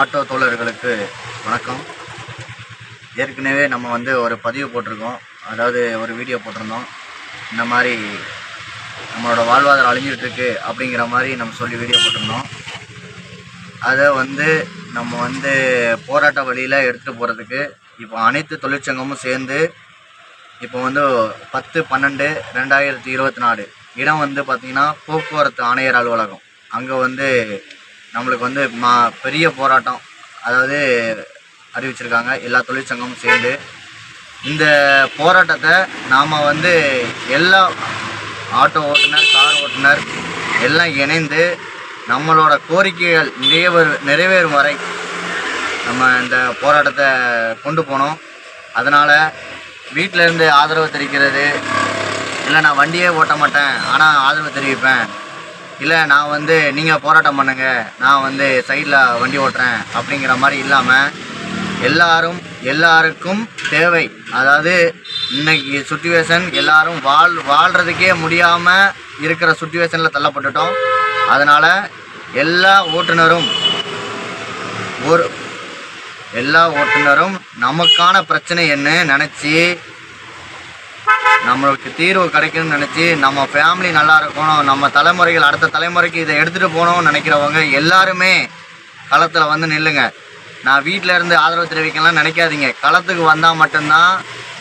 Auto தோழர்களுக்கு வணக்கம். ஏற்கனவே நம்ம வந்து ஒரு பதிவு போட்டிருக்கோம். அதாவது ஒரு வீடியோ போட்டிருந்தோம். இந்த மாதிரி நம்மளோட வாழ்வாதாரம் அழிஞ்சிட்ருக்கு அப்படிங்கிற மாதிரி நம்ம சொல்லி வீடியோ போட்டிருந்தோம். அதை வந்து நம்ம வந்து போராட்ட வழியில் எடுத்துகிட்டு போகிறதுக்கு இப்போ அனைத்து தொழிற்சங்கமும் சேர்ந்து இப்போ வந்து பத்து பன்னெண்டு ரெண்டாயிரத்தி இருபத்தி நாலு இடம் வந்து பார்த்திங்கன்னா போக்குவரத்து ஆணையர் அலுவலகம். அங்கே வந்து நம்மளுக்கு வந்து மா பெரிய போராட்டம். அதாவது அறிவிச்சிருக்காங்க. எல்லா தொழிற்சங்கமும் சேர்ந்து. இந்த போராட்டத்தை நாம் வந்து எல்லா ஆட்டோ ஓட்டுநர் கார் ஓட்டுநர் எல்லாம் இணைந்து நம்மளோட கோரிக்கைகள் நிறைவேறு நிறைவேறும் வரை நம்ம இந்த போராட்டத்தை கொண்டு போனோம். அதனால் வீட்டில் இருந்து ஆதரவு தெரிவிக்கிறது. இல்லை நான் வண்டியே ஓட்ட மாட்டேன். ஆனால் ஆதரவு தெரிவிப்பேன். இல்லை நான் வந்து நீங்கள் போராட்டம் பண்ணுங்க. நான் வந்து சைடில் வண்டி ஓட்டுறேன் அப்படிங்கிற மாதிரி இல்லாமல் எல்லாரும் எல்லாருக்கும் தேவை. அதாவது இன்னைக்கு சுச்சுவேஷன் எல்லாரும் வாழ் வாழ்கிறதுக்கே முடியாமல் இருக்கிற சுச்சுவேஷனில் தள்ளப்பட்டுட்டோம். அதனால் எல்லா ஓட்டுநரும் ஒரு எல்லா ஓட்டுநரும் நமக்கான பிரச்சனை என்ன நினச்சி நம்மளுக்கு தீர்வு கிடைக்கணும்னு நினச்சி நம்ம ஃபேமிலி நல்லா இருக்கணும் நம்ம தலைமுறைகள் அடுத்த தலைமுறைக்கு இதை எடுத்துகிட்டு போகணும்னு நினைக்கிறவங்க எல்லாருமே களத்தில் வந்து நில்லுங்க. நான் வீட்டில் இருந்து ஆதரவு தெரிவிக்கலாம் நினைக்காதீங்க. களத்துக்கு வந்தால் மட்டும்தான்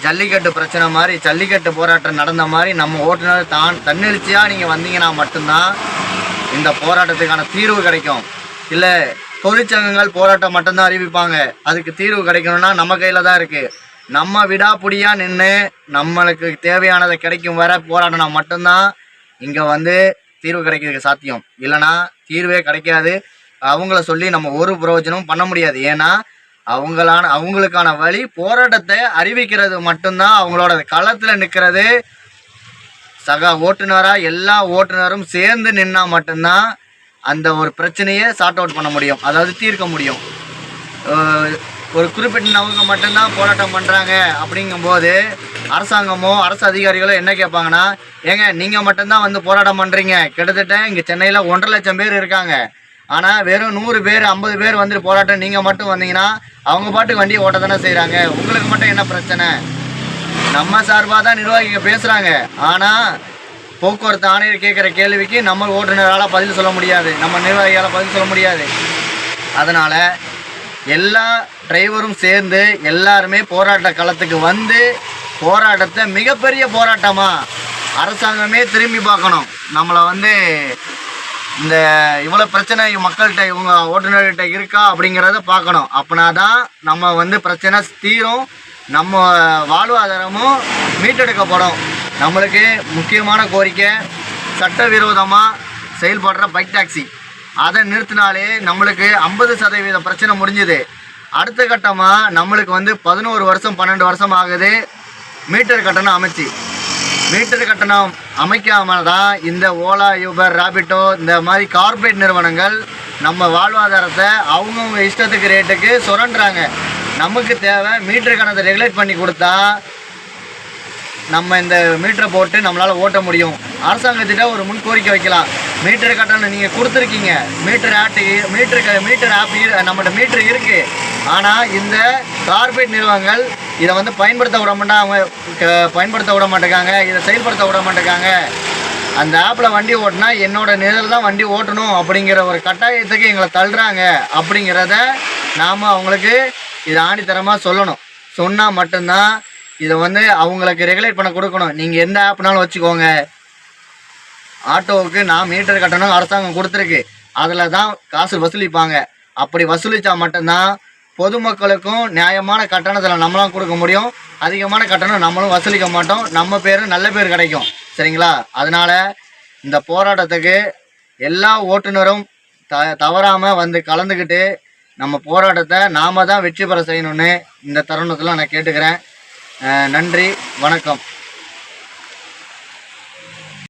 ஜல்லிக்கட்டு பிரச்சனை மாதிரி ஜல்லிக்கட்டு போராட்டம் நடந்த மாதிரி நம்ம ஓட்டுநர் தான் தன்னெழுச்சியாக நீங்கள் வந்தீங்கன்னா மட்டும்தான் இந்த போராட்டத்துக்கான தீர்வு கிடைக்கும். இல்லை தொழிற்சங்கங்கள் போராட்டம் மட்டும்தான் அறிவிப்பாங்க. அதுக்கு தீர்வு கிடைக்கணும்னா நம்ம கையில் தான் இருக்குது நம்ம விடாப்புடியாக நின்று நம்மளுக்கு தேவையானதை கிடைக்கும் வர போராடினா மட்டும்தான் இங்கே வந்து தீர்வு கிடைக்கிறதுக்கு சாத்தியம். இல்லைன்னா தீர்வே கிடைக்காது. அவங்கள சொல்லி நம்ம ஒரு பிரயோஜனமும் பண்ண முடியாது. ஏன்னா அவங்களான அவங்களுக்கான வழி போராட்டத்தை அறிவிக்கிறது மட்டும்தான் அவங்களோட களத்தில் நிற்கிறது சக ஓட்டுநராக எல்லா ஓட்டுநரும் சேர்ந்து நின்னா மட்டும்தான் அந்த ஒரு பிரச்சனையை சார்ட் அவுட் பண்ண முடியும். அதாவது தீர்க்க முடியும். ஒரு குறிப்பிட்ட குறிப்பிட்டவங்க மட்டும்தான் போராட்டம் பண்ணுறாங்க அப்படிங்கும்போது அரசாங்கமோ அரசு அதிகாரிகளோ என்ன கேட்பாங்கன்னா ஏங்க நீங்கள் மட்டும்தான் வந்து போராட்டம் பண்ணுறீங்க கிட்டத்தட்ட இங்கே சென்னையில் ஒன்றரை லட்சம் பேர் இருக்காங்க. ஆனால் வெறும் நூறு பேர் ஐம்பது பேர் வந்துட்டு போராட்டம் நீங்கள் மட்டும் வந்தீங்கன்னா அவங்க பாட்டுக்கு வண்டியை ஓட்ட தானே செய்கிறாங்க உங்களுக்கு மட்டும் என்ன பிரச்சனை? நம்ம சார்பாக தான் நிர்வாகிகள் பேசுகிறாங்க ஆனால் போக்குவரத்து ஆணையர் கேட்குற கேள்விக்கு நம்ம ஓட்டுநரால் பதில் சொல்ல முடியாது. நம்ம நிர்வாகியால் பதில் சொல்ல முடியாது. அதனால் எல்லா டிரைவரும் சேர்ந்து எல்லாருமே போராட்ட களத்துக்கு வந்து போராட்டத்தை மிகப்பெரிய போராட்டமாக அரசாங்கமே திரும்பி பார்க்கணும். நம்மளை வந்து இந்த இவ்வளோ பிரச்சனை மக்கள்கிட்ட இவங்க ஓட்டுநர்கிட்ட இருக்கா அப்படிங்கிறத பார்க்கணும். அப்படின்னா தான் நம்ம வந்து பிரச்சனை தீரும். நம்ம வாழ்வாதாரமும் மீட்டெடுக்கப்படும். நம்மளுக்கு முக்கியமான கோரிக்கை சட்டவிரோதமாக செயல்படுற பைக் டாக்ஸி அதை நிறுத்தினாலே நம்மளுக்கு ஐம்பது சதவீத பிரச்சனை முடிஞ்சுது. அடுத்த கட்டமாக நம்மளுக்கு வந்து பதினோரு வருஷம் பன்னெண்டு வருஷம் ஆகுது. மீட்டர் கட்டணம் அமைச்சு. மீட்டர் கட்டணம் அமைக்காமல் தான் இந்த ஓலா யூபர் ராபிட்டோ இந்த மாதிரி கார்ப்பரேட் நிறுவனங்கள் நம்ம வாழ்வாதாரத்தை அவங்கவுங்க இஷ்டத்துக்கு ரேட்டுக்கு சுரண்டுறாங்க. நமக்கு தேவை மீட்டர் கட்டணத்தை ரெகுலேட் பண்ணி கொடுத்தா நம்ம இந்த மீட்டரை போட்டு நம்மளால் ஓட்ட முடியும். அரசாங்கத்திட்ட ஒரு முன் கோரிக்கை வைக்கலாம். மீட்டர் கட்டணம் நீங்கள் கொடுத்துருக்கீங்க. Meter auto meter meter app நம்மகிட்ட மீட்டர் இருக்குது ஆனால் இந்த கார்பரேட் நிறுவனங்கள் இதை வந்து பயன்படுத்த விட மாட்டாங்க அவங்க க- பயன்படுத்த விட மாட்டேங்காங்க இதை செயல்படுத்த விட மாட்டேங்காங்க அந்த ஆப்பில் வண்டி ஓட்டினா என்னோட நிழல் தான் வண்டி ஓட்டணும் அப்படிங்கிற ஒரு கட்டாயத்துக்கு எங்களை தள்ளுறாங்க. அப்படிங்கிறத நாம் அவங்களுக்கு இதை ஆணித்தரமாக சொல்லணும். சொன்னால் மட்டும்தான் இதை வந்து அவங்களுக்கு ரெகுலேட் பண்ண கொடுக்கணும். நீங்கள் எந்த ஆப்னாலும் வச்சுக்கோங்க. ஆட்டோவுக்கு நான் மீட்டர் கட்டணம் அரசாங்கம் கொடுத்துருக்கு. அதில் தான் காசு வசூலிப்பாங்க. அப்படி வசூலித்தா மட்டும்தான் பொதுமக்களுக்கும் நியாயமான கட்டணத்தில் நம்மளாம் கொடுக்க முடியும். அதிகமான கட்டணம் நம்மளும் வசூலிக்க மாட்டோம். நம்ம பேரும் நல்ல பேர் கிடைக்கும். சரிங்களா? அதனால் இந்த போராட்டத்துக்கு எல்லா ஓட்டுநரும் த தவறாமல் வந்து கலந்துக்கிட்டு நம்ம போராட்டத்தை நாம தான் வெற்றி பெற செய்யணும்னு இந்த தருணத்தில் நான் கேட்டுக்கிறேன். நன்றி வணக்கம்.